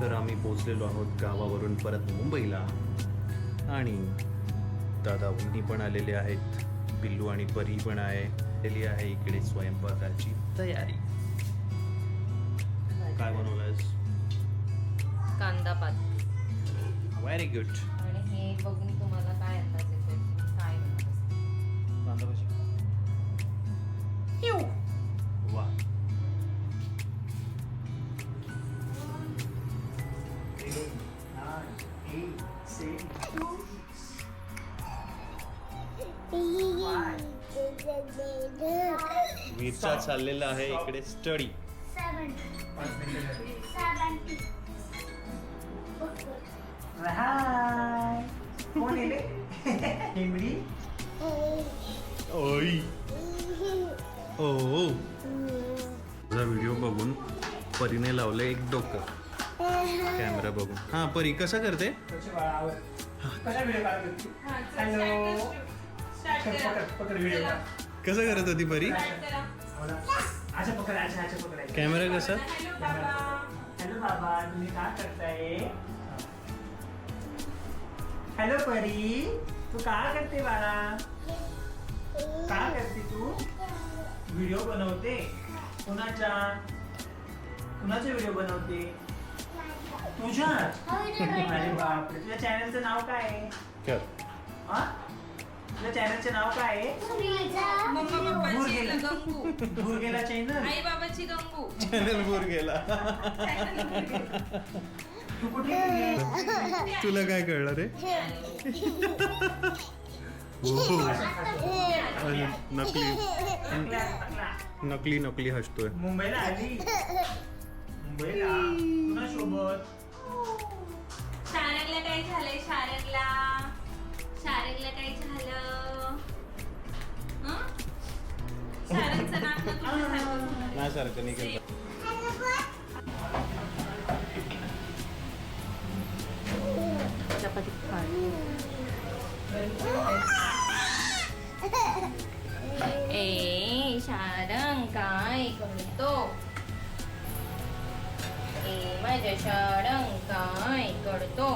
तर आम्ही पोचलेलो आहोत गावावरून परत मुंबईला. आणि दादा वहिनी पण आलेले आहेत. पिल्लू आणि परी पण आहे. आलेली आहे इकडे स्वयंपाकाची तयारी. काय बनवलंयस? कांदा पात व्हेरी गुड आणि हे बघून तुम्हाला काय अंदाज येतो काय? कांदा भाजी मिरचा चाललेला आहे इकडे स्टडी. तुझा व्हिडिओ बघून परीने लावलं एक डोकं. कॅमेरा बघून. हा परी कसं करते? हॅलो पकड पकड व्हिडिओ कसं करत होती परी? कॅमेरा कसा? हॅलो बाबा तुम्ही काय करताय? हॅलो परी तू काय करते बाळा? काय करते तू? व्हिडिओ बनवते. कुणाच्या? कुणाचे व्हिडिओ बनवते? तुझ्या? अरे बापरे तुझ्या चॅनलचं नाव काय आहे? हा? तुझ्या चॅनलचे नाव काय आहे? मम्मा पप्पाची गंगू. भुरगेला चॅनल. आई बाबाची गंगू. चॅनल तू कुठे? तुला काय कळलं रे? हो. नकली. नकली नकली. हसतोय. मुंबईला आली? मुंबईला? शारंगला काय झालंय? शारंगला झालं. नाही सारखं नाही केलं चपाती ए शारंग काय करतो ए माझ्या शारंग काय करतो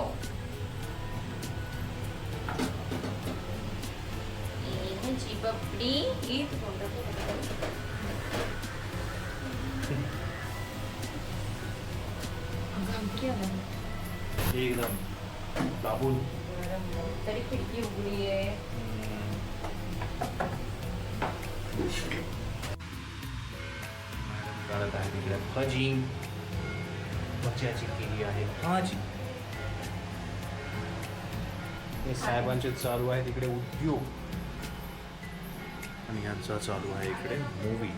ए माझी बबडी ई तू कोणतं? घामकी आलं. एकदम बाबूल तरी खिडकी उघडी आहे काढत आहे तिकडे भाजी मच्छ्याची केली आहे भाजी हे साहेबांचे चालू आहे तिकडे उद्योग आणि यांचा चालू आहे इकडे मूवी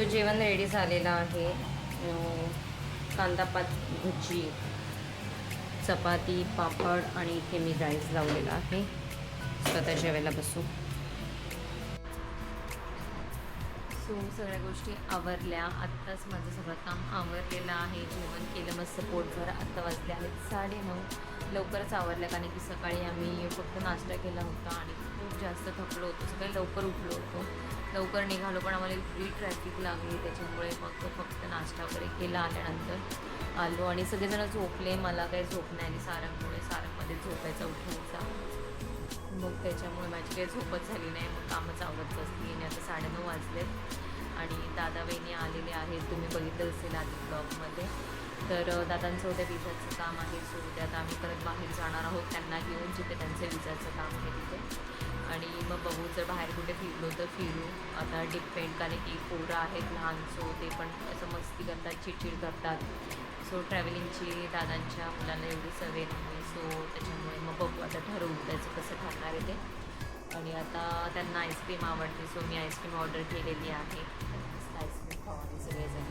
सो जेवण रेडी झालेलं आहे. कांदापात कांदा पात चपाती पापड आणि इथे मी राईस लावलेला आहे. स्वतः जेवायला बसू. सो सगळ्या गोष्टी आवरल्या. आत्ताच माझं सगळं काम आवरलेलं आहे. जेवण केलं मस्त पोटभर. आत्ता वाजले आहेत साडेनऊ लवकरच आवरलं कारण की सकाळी आम्ही फक्त नाश्ता केला होता आणि खूप जास्त थकलो होतो. सकाळी लवकर उठलो होतो. लवकर निघालो पण आम्हाला फ्री ट्रॅफिक लागली. त्याच्यामुळे मग फक्त नाश्ता वगैरे केला आल्यानंतर आलो आणि सगळेजण झोपले. मला काही झोप नाही आली. सारंगमुळे सारंगमध्ये झोपायचा उठायचा. मग त्याच्यामुळे माझी काही झोपच झाली नाही. मग कामच आवडत बसली आणि आता साडेनऊ वाजलेत आणि दादा वहिनी आलेले आहेत. तुम्ही बघितलं असेल आधी ब्लॉगमध्ये तर दादांचं उद्या विजाचं काम आहे. सो उद्या आम्ही परत बाहेर जाणार आहोत. त्यांना घेऊन जिथे त्यांचं विजाचं काम आहे तिथे. आणि मग बघू जर बाहेर कुठे फिरलो तर फिरू. आता डिपेंड कारण की पोरं आहेत लहान सो ते पण असं मस्ती करतात चिडचिड करतात. सो ट्रॅव्हलिंगची दादांच्या मुलांना एवढी सवय नाही सो त्याच्यामुळे मग बघू आता ठरवू त्याचं कसं ठरणार आहे ते. आणि आता त्यांना आईस्क्रीम आवडते सो मी आईस्क्रीम ऑर्डर केलेली आहे. आईस्क्रीम खावाने सगळेजण.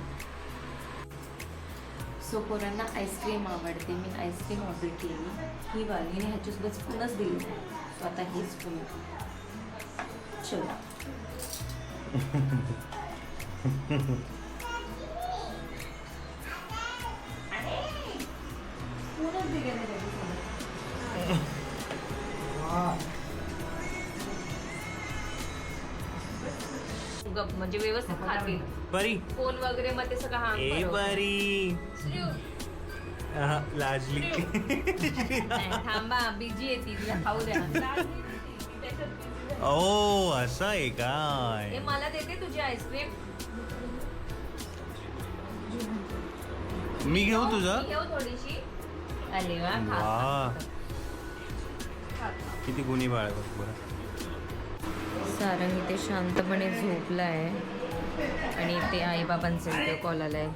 सो पोरांना आईस्क्रीम आवडते मी आईस्क्रीम ऑर्डर केली. ही वाली आणि ह्याच्यासोबत स्पूनच दिली आहे आता ही गप म्हणजे व्यवस्थित खाते. परी फोन वगैरे मध्ये सगळं हा ए आहा, लाजली नाही, थांबा बिजी आहे ती तिला खाऊ द्या ती. ओ असं आहे हे काय मला देते तुझी आईस्क्रीम मी घेऊ तुझं घेऊ थोडीशी अरे वा खा, वा. खा. खा, खा. किती गुन्हे बाळ सारंग इथे शांतपणे झोपला आहे आणि इथे आईबाबांचा व्हिडिओ कॉल आलाय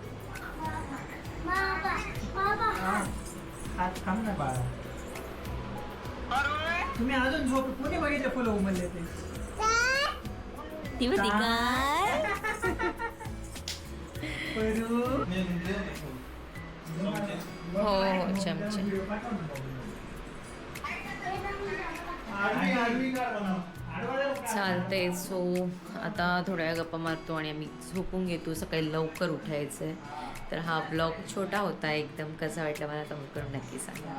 आज थांब ना बाळा तुम्ही अजून झोप कोणी बघितलं फुलं उमलले ते? ती होती काय? हो हो चमचे. चालतंय सो आता थोड्या वेळ गप्पा मारतो आणि आम्ही झोपून घेतो. सकाळी लवकर उठायचं आहे तर हा ब्लॉग छोटा होता एकदम कसा वाटला मला कमेंट करून नक्की सांगा.